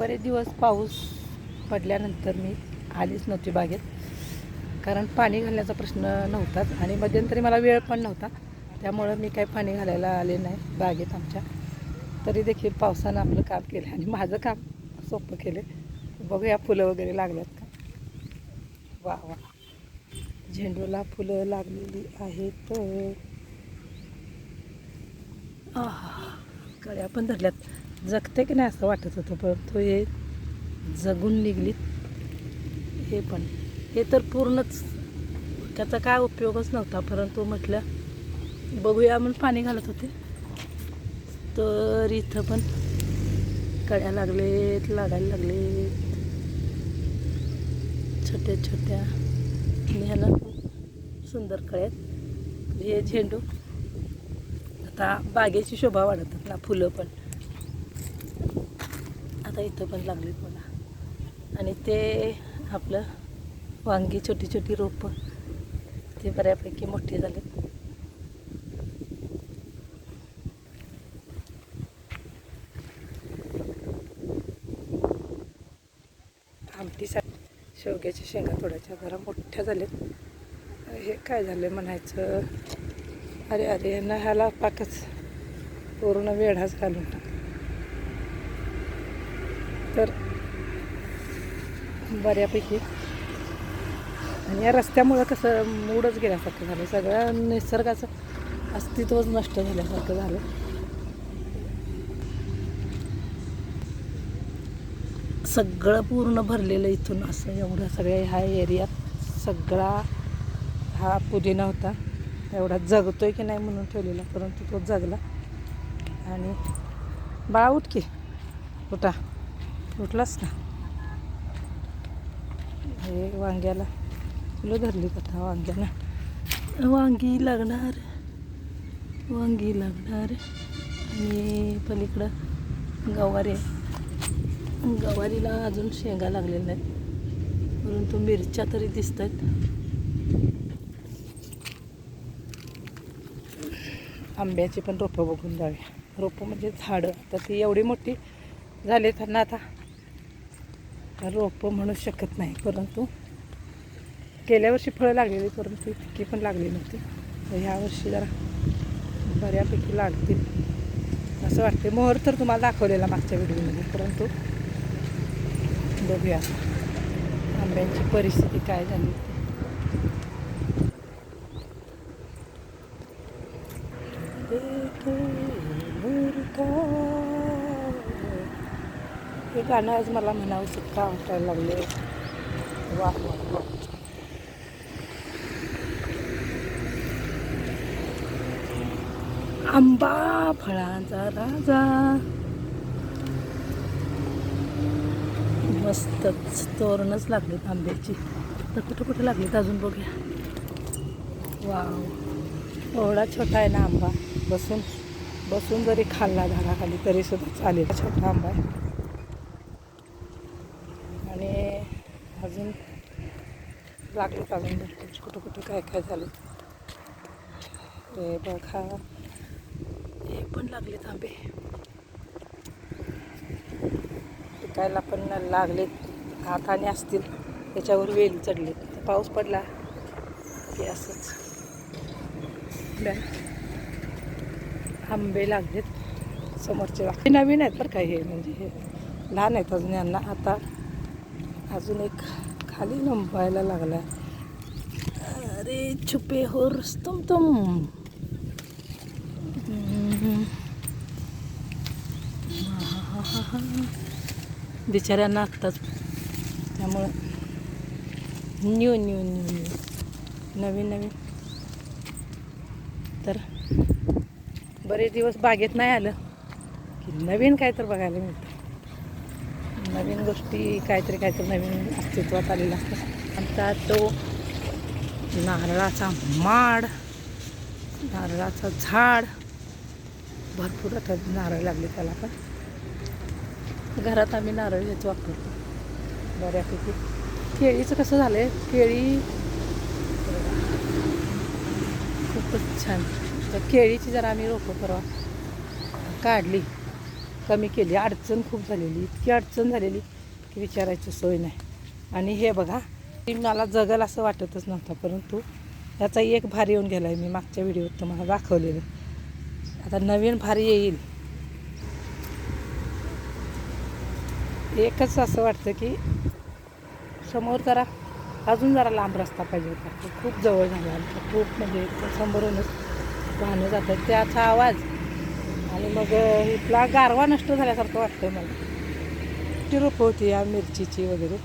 बरेच दिवस पाऊस पडल्यानंतर मी आलीच नव्हती बागेत. कारण पाणी घालण्याचा प्रश्न नव्हताच आणि मध्यंतरी मला वेळ पण नव्हता. त्यामुळं मी काही पाणी घालायला आले नाही बागेत आमच्या. तरी देखील पावसानं आपलं काम केलं आणि माझं काम सोपं केलं. बघूया फुलं वगैरे लागल्यात का? वा वा. झेंडूला फुलं लागलेली आहेत. आहा, कळ्या पण धरल्यात. जगते की नाही असं वाटत होतं परंतु हे जगून निघलीत. हे पण. हे तर पूर्णच त्याचा काय उपयोगच नव्हता परंतु म्हटलं बघूया म्हणून पाणी घालत होते. तर इथं पण कळ्या लागलेत लागायला लागलेत. छोट्या छोट्या ह्याला सुंदर कळ्यात. हे झेंडू. आता बागेची शोभा वाढतात ना फुलं पण. आता इथं पण लागलीत बघा. आणि ते आपलं वांगी छोटी छोटी रोपं ते बऱ्यापैकी मोठी आमटी आमटीसाठी शेवग्याच्या शेंगा थोड्याच्या जरा मोठ्या झाल्यात हे काय झालं म्हणायचं? अरे अरे ना ह्याला पाकच. पूर्ण वेढाच घालून टाक तर बऱ्यापैकी. आणि या रस्त्यामुळं कसं मूडच गेल्यासारखं झालं. सगळं निसर्गाचं अस्तित्वच नष्ट झाल्यासारखं झालं. सगळं पूर्ण भरलेलं इथून असं एवढं सगळ्या ह्या एरियात सगळा हा पुदिना होता. एवढा जगतोय की नाही म्हणून ठेवलेला परंतु तो जगला. आणि बाळा उठ की उठा. उठलास ना? हे वांग्याला. फुलं धरली कथा वांग्याला? वांगी लागणार. वांगी लागणार. आणि पलीकडं गवारी आहे. गवारीला अजून शेंगा लागलेल्या आहेत परंतु मिरच्या तरी दिसत आहेत आंब्याची पण रोपं बघून जाऊया. रोपं म्हणजे झाडं. तर ती एवढी मोठी झाली त्यांना आता रोपं म्हणू शकत नाही परंतु गेल्या वर्षी फळं लागलेली परंतु इतकी पण लागली नव्हती. तर ह्या वर्षी जरा बऱ्यापैकी लागतील. असं वाटते मोहर तर तुम्हाला दाखवलेला मागच्या व्हिडिओमध्ये परंतु बघूया. आंब्यांची परिस्थिती काय झाली. ते. हे गाणं आज मला म्हणावं सुद्धा वाटायला लागले वा वा वा. आंबा फळांचा राजा. मस्तच तोरणच लागलेत आंब्याची. तर कुठं कुठं लागलेत अजून बघूया. वाव. एवढा छोटा आहे ना आंबा. बसून बसून जरी खाल्ला झाडाखाली तरी सुद्धा चालेल. छोटा आंबा आहे आणि अजून लागलेत अजून भरपूर कुठं कुठं काय काय झालं. हे बघा. हे पण लागले आंबे पिकायला पण लागलेत हाताने असतील. त्याच्यावर वेल चढले. पाऊस पडला. की असंच. आंबे लागलेत. समोरचे नवीन आहेत बरं काय हे. म्हणजे हे लहान आहेत अजून यांना. आता अजून एक खाली लंबायला लागला अरे छुपे हो तुम तुम. बिचाऱ्यांना आत्ताच. त्यामुळं न्यू न्यू न्यू न्यू. नवीन नवीन. तर बरेच दिवस बागेत नाही आलं. की नवीन काय तर बघायला मिळतं. नवीन गोष्टी काहीतरी काहीतरी नवीन अस्तित्वात आलेलं असतं. आमचा तो नारळाचा माड नारळाचं झाड भरपूर आता नारळ लागले त्याला पण. घरात आम्ही नारळ हेच वापरतो. बऱ्यापैकी. केळीचं कसं झालं आहे केळी खूपच छान. तर केळीची जरा आम्ही रोपं परवा काढली. कमी केली. अडचण खूप झालेली. इतकी अडचण झालेली की विचारायची सोय नाही. आणि हे बघा ती मला जगल असं वाटतच नव्हतं परंतु याचा एक भार येऊन गेला आहे मी मागच्या व्हिडिओत तुम्हाला दाखवलेलं. आता नवीन भार येईल. एकच असं वाटतं की समोर जरा अजून जरा लांब रस्ता पाहिजे होता. तो खूप जवळ झाला. खूप म्हणजे समोरूनच वाहनं जातात. त्याचा आवाज आणि मग इथला गारवा नष्ट झाल्यासारखं वाटतं मला. ती रोपं होती या मिरचीची वगैरे.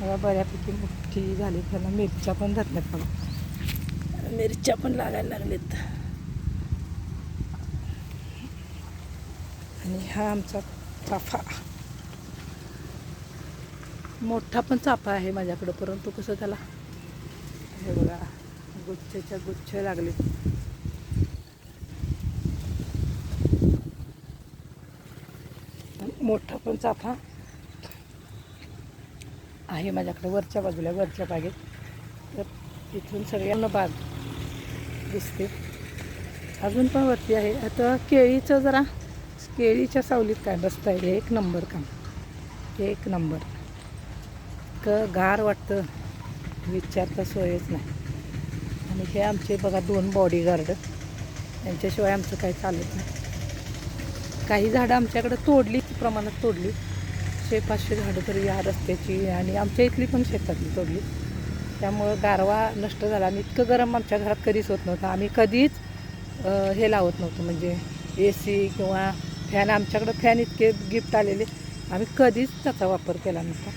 मला बऱ्यापैकी मोठी झाली त्यांना मिरच्या पण धरल्यात मला मिरच्या पण लागायला लागलेत. आणि हा आमचा चाफा. मोठा पण चाफा आहे माझ्याकडं परंतु कसं त्याला हे बघा गुच्छेच्या गुच्छ लागले मोठा पण चाफा. आहे माझ्याकडे वरच्या बाजूला वरच्या बागेत. तर तिथून सगळ्यांना बाग दिसते. अजून पण वरती आहे. आता केळीचं जरा केळीच्या सावलीत काय बसता आहे एक नंबर काम. एक नंबर. क गार वाटतं. विचारता सोयच नाही. आणि हे आमचे बघा दोन बॉडीगार्ड यांच्याशिवाय आमचं काही चालत नाही. काही झाडं आमच्याकडं तोडली प्रमाणात तोडली. शे पाचशे झाडं तरी या रस्त्याची आणि आमच्या इथली पण शेतातली तोडली. त्यामुळं गारवा नष्ट झाला आणि इतकं गरम आमच्या घरात कधीच होत नव्हतं. आम्ही कधीच हे लावत नव्हतो. म्हणजे ए सी किंवा फॅन आमच्याकडं फॅन इतके गिफ्ट आलेले. आम्ही कधीच त्याचा वापर केला नव्हता.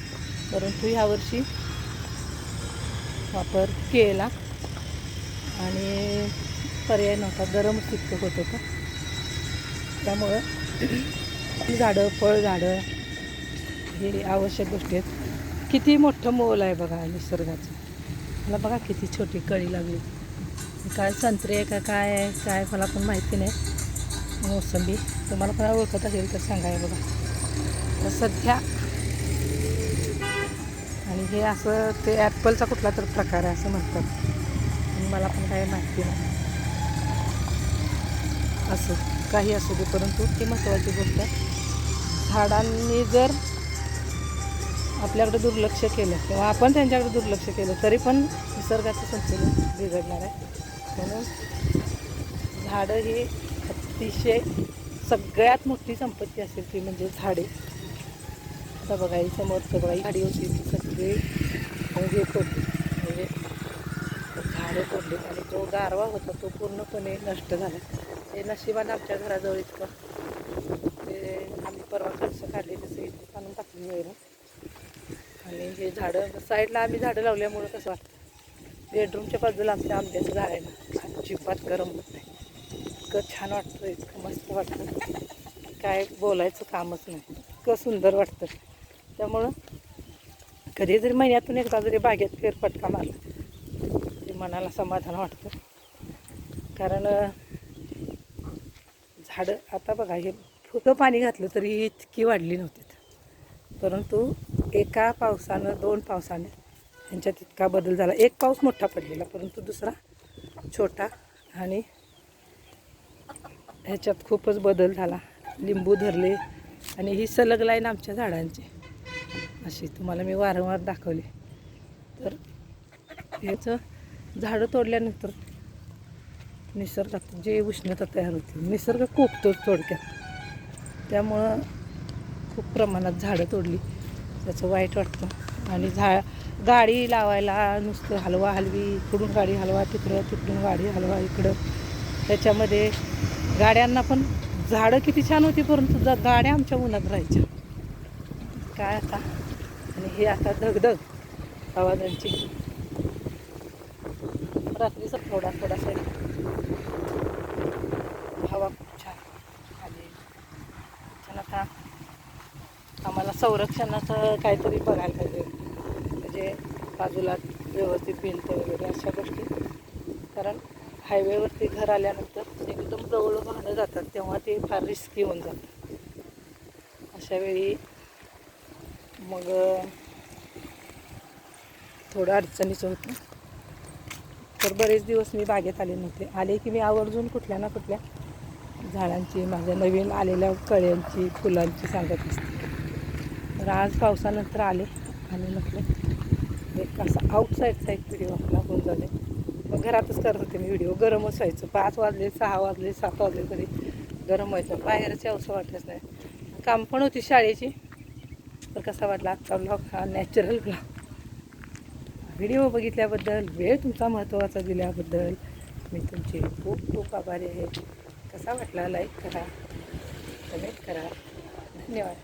परंतु ह्यावर्षी वापर केला. आणि पर्याय नव्हता. गरमच तितकं होत होतं. त्यामुळं झाडं फळझाडं हे आवश्यक गोष्टी आहेत. किती मोठं मोल आहे बघा निसर्गाचं. मला बघा किती छोटी कळी लागली. काय संत्रे आहे का काय आहे काय मला पण माहिती नाही. मोसंबी तुम्हाला पण ओळखत असेल तर सांगा बघा. तर सध्या आणि हे असं ते ॲपलचा कुठला तर प्रकार आहे असं म्हणतात. आणि मला पण काही माहिती नाही. असं. काही असू दे परंतु ती महत्त्वाची गोष्ट झाडांनी जर आपल्याकडे दुर्लक्ष केलं किंवा आपण त्यांच्याकडे दुर्लक्ष केलं तरी पण निसर्गाचं संतुलन बिघडणार आहे. म्हणून झाडं ही अतिशय सगळ्यात मोठी संपत्ती असेल ती म्हणजे झाडे. आता बघा ही समोरचं बघा ही झाडी होती ती सगळी हे पडली म्हणजे झाडं तोडली आणि जो गारवा होता तो पूर्णपणे नष्ट झाला. ते नशिबानं आमच्या घराजवळ इतकं. ते आम्ही परवा कणसं काढले तसं इथे आणून टाकली वैरून आणि हे झाडं साईडला आम्ही झाडं लावल्यामुळं कसं वाटतं? बेडरूमच्या बाजूला आमच्या आंब्याचं झाड आहे ना अजिबात गरम होत नाही. इतकं छान वाटतं इतकं मस्त वाटतं. काय बोलायचं कामच नाही. इतकं सुंदर वाटतं. त्यामुळं कधी जरी महिन्यातून एकदा जरी बागेत फेरफटका मारला तरी मनाला समाधान वाटतं. कारण झाडं. आता बघा हे फुलं पाणी घातलं तरी इतकी वाढली नव्हती. परंतु एका पावसानं दोन पावसाने यांच्यात इतका बदल झाला. एक पाऊस मोठा पडलेला परंतु दुसरा छोटा आणि ह्याच्यात खूपच बदल झाला. लिंबू धरले आणि ही सलग लाईन आमच्या झाडांची. अशी तुम्हाला मी वारंवार दाखवली. तर ह्याचं झाडं तोडल्यानंतर निसर्गात जे उष्णता तयार होते निसर्ग कोकतो थोडक्यात. त्यामुळं खूप प्रमाणात झाडं तोडली. त्याचं वाईट वाटतं. आणि झा गाडी लावायला नुसतं हलवा हलवी इकडून गाडी हलवा तिकडं तिकडून गाडी हलवा इकडं. त्याच्यामध्ये गाड्यांना पण झाडं किती छान होती परंतु ज गाड्या आमच्या उन्हात राहायच्या. काय आता? आणि हे आता धगधग आवाजांची. रात्रीचा थोडा थोडासा हवा खूप छान आली छान आता आम्हाला संरक्षणाचं काहीतरी बघायला पाहिजे. म्हणजे बाजूला व्यवस्थित भिंत वगैरे अशा गोष्टी. कारण हायवेवरती घर आल्यानंतर एकदम जवळ वाहनं जातात तेव्हा ते फार रिस्की होऊन जातात. अशा वेळी मग थोडं अडचणीचं होतं. तर बरेच दिवस मी बागेत आले नव्हते. आले की मी आवर्जून कुठल्या ना कुठल्या झाडांची माझ्या नवीन आलेल्या कळ्यांची फुलांची सांगत असते. तर आज पावसानंतर आले आणि म्हटलं एक असा आउटसाईडचा एक व्हिडिओ आपला होऊन जाते मग घरातच करत होते मी व्हिडिओ गरमच व्हायचं. पाच वाजले सहा वाजले सात वाजले तरी गरम व्हायचं. बाहेरचे असं वाटलंच नाही. काम पण होती शाळेची. तर कसा वाटला आजचा ब्लॉग हा नॅचरल ब्लॉग व्हिडिओ बघितल्याबद्दल वेळ तुमचा महत्त्वाचा दिल्याबद्दल मी तुमची खूप खूप आभारी आहे. कसा वाटला लाईक करा कमेंट करा. धन्यवाद.